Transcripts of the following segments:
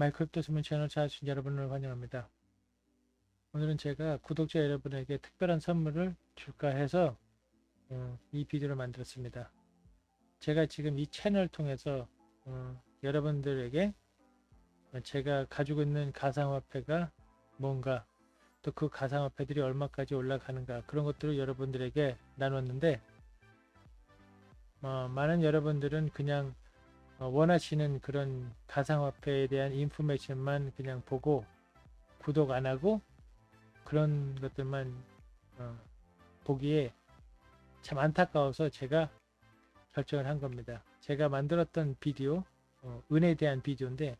마이크립토 수문 채널 찾아주신 여러분을 환영합니다. 오늘은 제가 구독자 여러분에게 특별한 선물을 줄까 해서 어, 이 비디오를 만들었습니다. 제가 지금 이 채널 통해서 어, 여러분들에게 제가 가지고 있는 가상화폐가 뭔가 또 그 가상화폐들이 얼마까지 올라가는가 그런 것들을 여러분들에게 나눴는데 어, 많은 여러분들은 그냥 어, 원하시는 그런 가상화폐에 대한 인포메이션만 그냥 보고 구독 안 하고 그런 것들만 어, 보기에 참 안타까워서 제가 결정을 한 겁니다. 제가 만들었던 비디오 어, 은에 대한 비디오인데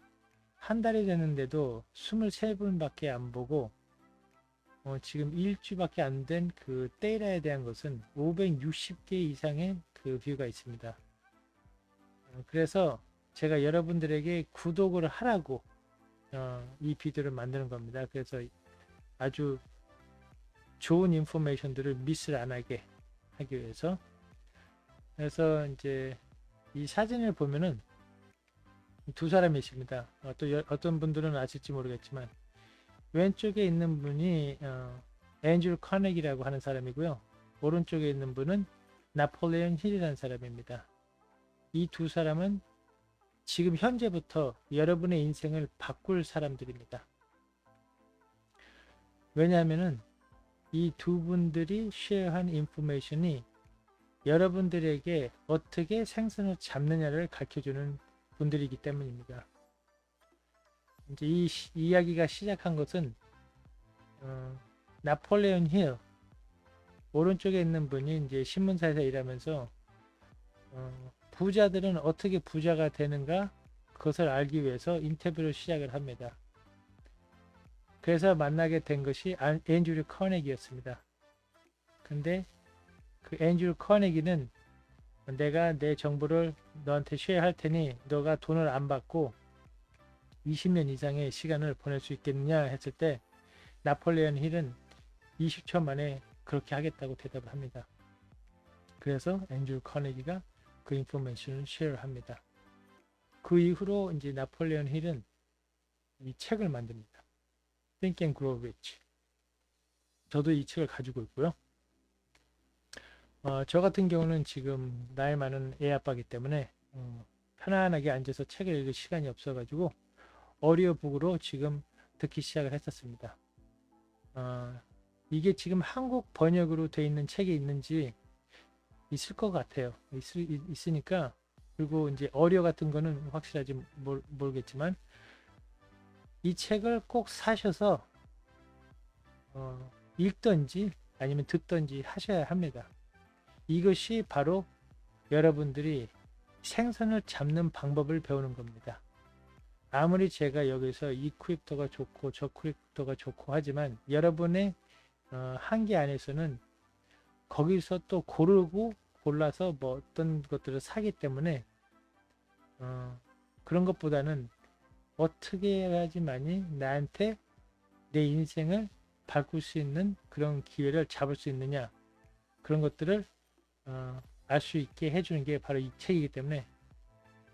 한 달이 됐는데도 23분밖에 안 보고 어, 지금 일주밖에 안 된그 데이터에 대한 것은 560개 이상의 그 뷰가 있습니다. 어, 그래서 제가 여러분들에게 구독을 하라고 어, 이 비디오를 만드는 겁니다. 그래서 아주 좋은 인포메이션들을 미스를 안 하게 하기 위해서 그래서 이제 이 사진을 보면은 두 사람이십니다. 어, 또 여- 어떤 분들은 아실지 모르겠지만 왼쪽에 있는 분이 어, 앤드류 카네기라고 하는 사람이고요. 오른쪽에 있는 분은 나폴레온 힐이라는 사람입니다. 이 두 사람은 지금 현재부터 여러분의 인생을 바꿀 사람들입니다. 왜냐하면은 이두 분들이 쉐어한 인포메이션이 여러분들에게 어떻게 생선을 잡느냐를 가르쳐주는 분들이기 때문입니다. 이제 이 시- 이야기가 시작한 것은 어, 나폴레온 힐 오른쪽에 있는 분이 이제 신문사에서 일하면서 어, 부자들은 어떻게 부자가 되는가 그것을 알기 위해서 인터뷰를 시작을 합니다. 그래서 만나게 된 것이 안- 앤드류 커네기였습니다. 근데 그 앤드류 커네기는 내가 내 정보를 너한테 쉐어할 테니 너가 돈을 안 받고 20년 이상의 시간을 보낼 수 있겠느냐 했을 때 나폴레온 힐은 20초 만에 그렇게 하겠다고 대답을 합니다. 그래서 앤드류 커네기가 그 인포메이션을 쉐어합니다. 그 이후로 이제 나폴레온 힐은 이 책을 만듭니다. Think and Grow Rich. 저도 이 책을 가지고 있고요. 어, 저 같은 경우는 지금 나이 많은 애 아빠기 때문에 어, 편안하게 앉아서 책을 읽을 시간이 없어가지고 어리어북으로 지금 듣기 시작을 했었습니다. 어, 이게 지금 한국 번역으로 돼 있는 책이 있는지 있을 것 같아요. 있, 있으니까 그리고 이제 어려 같은 거는 확실하지 모르, 모르겠지만 이 책을 꼭 사셔서 어, 읽던지 아니면 듣던지 하셔야 합니다. 이것이 바로 여러분들이 생선을 잡는 방법을 배우는 겁니다. 아무리 제가 여기서 이 크립토가 좋고 저 크립토가 좋고 하지만 여러분의 어, 한계 안에서는 거기서 또 고르고 골라서 뭐 어떤 것들을 사기 때문에 어, 그런 것보다는 어떻게 해야지만이 나한테 내 인생을 바꿀 수 있는 그런 기회를 잡을 수 있느냐 그런 것들을 어, 알 수 있게 해주는 게 바로 이 책이기 때문에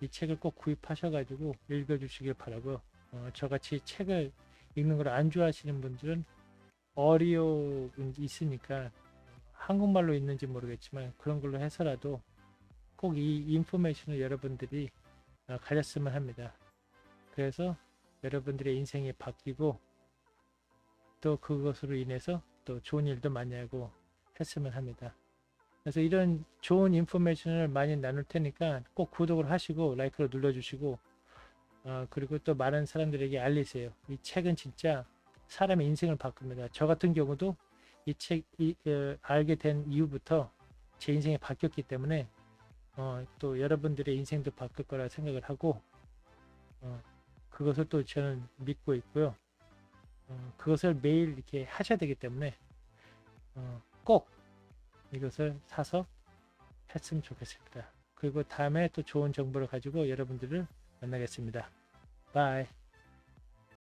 이 책을 꼭 구입하셔가지고 읽어주시길 바라고 어, 저같이 책을 읽는 걸 안 좋아하시는 분들은 어리오 있으니까 한국말로 있는지 모르겠지만 그런 걸로 해서라도 꼭 이 인포메이션을 여러분들이 어, 가졌으면 합니다. 그래서 여러분들의 인생이 바뀌고 또 그것으로 인해서 또 좋은 일도 많이 하고 했으면 합니다. 그래서 이런 좋은 인포메이션을 많이 나눌 테니까 꼭 구독을 하시고 라이크를 눌러주시고 어, 그리고 또 많은 사람들에게 알리세요. 이 책은 진짜 사람의 인생을 바꿉니다. 저 같은 경우도 이책 알게 된 이후부터 제 인생이 바뀌었기 때문에 어, 또 여러분들의 인생도 바뀔 거라 생각을 하고 어, 그것을 또 저는 믿고 있고요. 어, 그것을 매일 이렇게 하셔야 되기 때문에 어, 꼭 이것을 사서 했으면 좋겠습니다. 그리고 다음에 또 좋은 정보를 가지고 여러분들을 만나겠습니다. 바이.